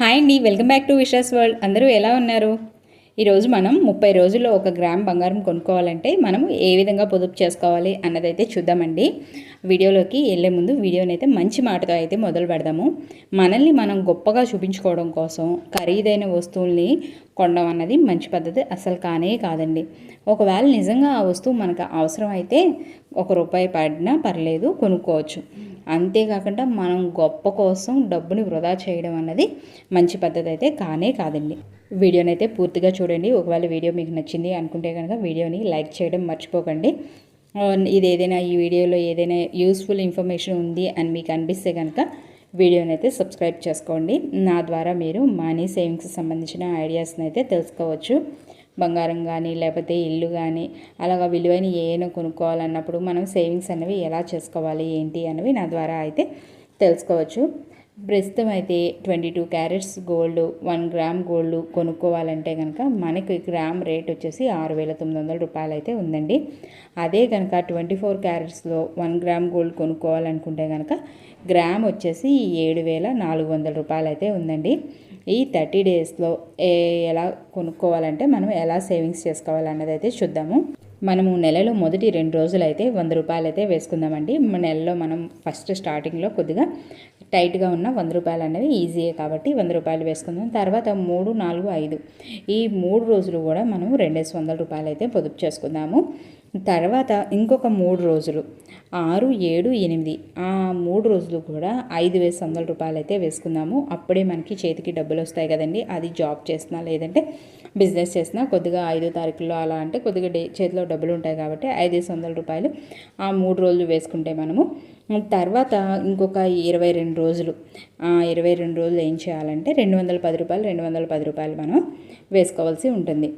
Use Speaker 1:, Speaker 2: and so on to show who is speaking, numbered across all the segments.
Speaker 1: Hi అండి welcome back to Visha's world. అందరూ ఎలా ఉన్నారు? ఈరోజు మనం ముప్పై రోజుల్లో ఒక గ్రామ్ బంగారం కొనుక్కోవాలంటే మనం ఏ విధంగా పొదుపు చేసుకోవాలి అన్నదైతే చూద్దామండి. వీడియోలోకి వెళ్ళే ముందు వీడియోని అయితే మంచి మాటతో అయితే మొదలు పెడదాము. మనల్ని మనం గొప్పగా చూపించుకోవడం కోసం ఖరీదైన వస్తువుల్ని కొనడం అన్నది మంచి పద్ధతి అసలు కానే కాదండి. ఒకవేళ నిజంగా ఆ వస్తువు మనకు అవసరం అయితే ఒక రూపాయి పడినా పర్లేదు కొనుక్కోవచ్చు. అంతేకాకుండా మనం గొప్ప కోసం డబ్బుని వృధా చేయడం అన్నది మంచి పద్ధతి అయితే కానే కాదండి. వీడియోని అయితే పూర్తిగా చూడండి. ఒకవేళ వీడియో మీకు నచ్చింది అనుకుంటే కనుక వీడియోని లైక్ చేయడం మర్చిపోకండి. ఇది ఏదైనా ఈ వీడియోలో ఏదైనా యూస్ఫుల్ ఇన్ఫర్మేషన్ ఉంది అని మీకు అనిపిస్తే కనుక వీడియోని అయితే సబ్స్క్రైబ్ చేసుకోండి. నా ద్వారా మీరు మనీ సేవింగ్స్ సంబంధించిన ఐడియాస్ని అయితే తెలుసుకోవచ్చు. బంగారం కానీ లేకపోతే ఇల్లు కానీ అలాగా విలువైన ఏమైనా కొనుక్కోవాలన్నప్పుడు మనం సేవింగ్స్ అనేవి ఎలా చేసుకోవాలి ఏంటి అనేవి నా ద్వారా అయితే తెలుసుకోవచ్చు. ప్రస్తుతం అయితే twenty two carats gold one gram gold కొనుక్కోవాలంటే కనుక మనకి గ్రామ్ రేట్ వచ్చేసి ఆరు వేల తొమ్మిది వందల రూపాయలు అయితే ఉందండి. అదే కనుక ట్వంటీ ఫోర్ క్యారెట్స్లో వన్ గ్రామ్ గోల్డ్ కొనుక్కోవాలనుకుంటే కనుక గ్రామ్ వచ్చేసి ఏడు వేల నాలుగు వందల రూపాయలు అయితే ఉందండి. ఈ థర్టీ డేస్లో ఏ ఎలా కొనుక్కోవాలంటే మనం ఎలా సేవింగ్స్ చేసుకోవాలన్నది అయితే చూద్దాము. మనము నెలలో మొదటి రెండు రోజులు అయితే వంద రూపాయలు అయితే వేసుకుందామండి. నెలలో మనం ఫస్ట్ స్టార్టింగ్లో కొద్దిగా టైట్గా ఉన్న వంద రూపాయలు అనేవి ఈజీయే కాబట్టి వంద రూపాయలు వేసుకుందాం. తర్వాత మూడు నాలుగు ఐదు. ఈ మూడు రోజులు కూడా మనం రెండేసి వందల రూపాయలు అయితే పొదుపు చేసుకుందాము. తర్వాత ఇంకొక మూడు రోజులు. ఆరు ఏడు ఎనిమిది. ఆ మూడు రోజులు కూడా ఐదు వేసి వందల రూపాయలు అయితే వేసుకుందాము. అప్పుడే మనకి చేతికి డబ్బులు వస్తాయి కదండి. అది జాబ్ చేసినా లేదంటే బిజినెస్ చేసినా కొద్దిగా ఐదో తారీఖులో అలా అంటే కొద్దిగా డే చేతిలో డబ్బులు ఉంటాయి కాబట్టి ఐదు వందల రూపాయలు ఆ మూడు రోజులు వేసుకుంటే మనము. తర్వాత ఇంకొక ఇరవై రెండు రోజులు. ఇరవై రెండు రోజులు ఏం చేయాలంటే రెండు వందల పది రూపాయలు రెండు వందల పది రూపాయలు మనం వేసుకోవాల్సి ఉంటుంది.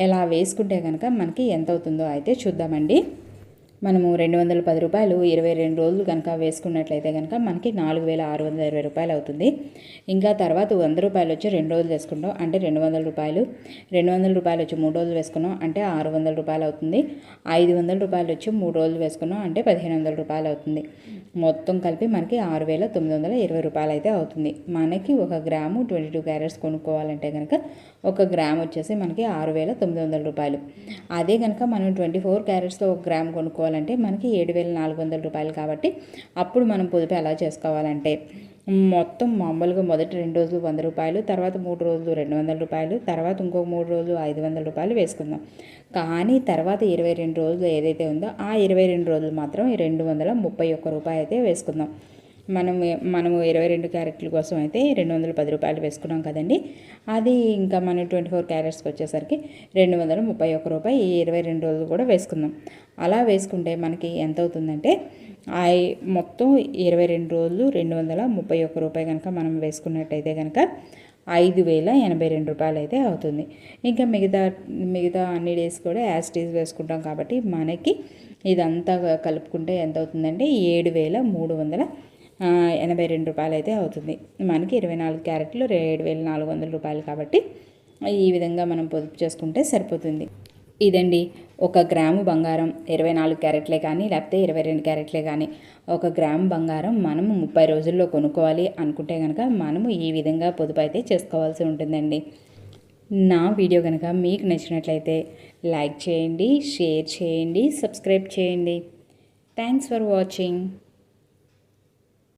Speaker 1: ఎలా వేసుకుంటే కనుక మనకి ఎంత అవుతుందో అయితే చూద్దామండి. మనము రెండు వందల పది రూపాయలు ఇరవై రెండు రోజులు కనుక వేసుకున్నట్లయితే కనుక మనకి నాలుగు వేల ఆరు వందల ఇరవై రూపాయలు అవుతుంది. ఇంకా తర్వాత వంద రూపాయలు వచ్చి రెండు రోజులు వేసుకుంటాం. అంటే రెండు వందల రూపాయలు రెండు వందల రూపాయలు వచ్చి మూడు రోజులు వేసుకున్నాం అంటే ఆరు వందల రూపాయలు అవుతుంది. ఐదు వందల రూపాయలు వచ్చి మూడు రోజులు వేసుకున్నాం అంటే పదిహేను వందల రూపాయలు అవుతుంది. మొత్తం కలిపి మనకి ఆరు వేల తొమ్మిది వందల ఇరవై రూపాయలు అయితే అవుతుంది. మనకి ఒక గ్రాము ట్వంటీ టూ క్యారెట్స్ కొనుక్కోవాలంటే కనుక ఒక గ్రామ్ వచ్చేసి మనకి ఆరు వేల తొమ్మిది వందల రూపాయలు. అదే కనుక మనం ట్వంటీ ఫోర్ క్యారెట్స్లో ఒక గ్రామ్ కొనుక్కోవాలి చేసుకోవాలంటే మనకి ఏడు వేల నాలుగు వందల రూపాయలు కాబట్టి అప్పుడు మనం పొదుపు ఎలా చేసుకోవాలంటే మొత్తం మామూలుగా మొదటి రెండు రోజులు వంద రూపాయలు తర్వాత మూడు రోజులు రెండు వందల రూపాయలు తర్వాత ఇంకొక మూడు రోజులు ఐదు వందల రూపాయలు వేసుకుందాం. కానీ తర్వాత ఇరవై రెండు రోజులు ఏదైతే ఉందో ఆ ఇరవై రెండు రోజులు మాత్రం రెండు వందల ముప్పై ఒక్క రూపాయలు అయితే వేసుకుందాం. మనం మనము ఇరవై రెండు క్యారెట్ల కోసం అయితే రెండు వందల పది రూపాయలు వేసుకున్నాం కదండి. అది ఇంకా మనం ట్వంటీ ఫోర్ క్యారెట్స్కి వచ్చేసరికి రెండు వందల ముప్పై ఒక్క రూపాయి ఈ ఇరవై రెండు రోజులు కూడా వేసుకుందాం. అలా వేసుకుంటే మనకి ఎంత అవుతుందంటే ఆ మొత్తం ఇరవై రెండు రోజులు రెండు వందల ముప్పై ఒక్క రూపాయి కనుక మనం వేసుకున్నట్టయితే కనుక ఐదు వేల ఎనభై రెండు రూపాయలు అయితే అవుతుంది. ఇంకా మిగతా మిగతా అన్ని డేస్ కూడా యాస్టీస్ వేసుకుంటాం కాబట్టి మనకి ఇదంతా కలుపుకుంటే ఎంత అవుతుందంటే ఏడు వేల మూడు వందల ఎనభై రెండు రూపాయలు అయితే అవుతుంది. మనకి ఇరవై నాలుగు క్యారెట్లు ఏడు వేల నాలుగు వందల రూపాయలు కాబట్టి ఈ విధంగా మనం పొదుపు చేసుకుంటే సరిపోతుంది. ఇదండి ఒక గ్రాము బంగారం ఇరవై నాలుగు క్యారెట్లే కానీ లేకపోతే ఇరవై రెండు క్యారెట్లే కానీ ఒక గ్రామ్ బంగారం మనము ముప్పై రోజుల్లో కొనుక్కోవాలి అనుకుంటే కనుక మనము ఈ విధంగా పొదుపు అయితే చేసుకోవాల్సి ఉంటుందండి. నా వీడియో కనుక మీకు నచ్చినట్లయితే లైక్ చేయండి షేర్ చేయండి సబ్స్క్రైబ్ చేయండి. Thanks for watching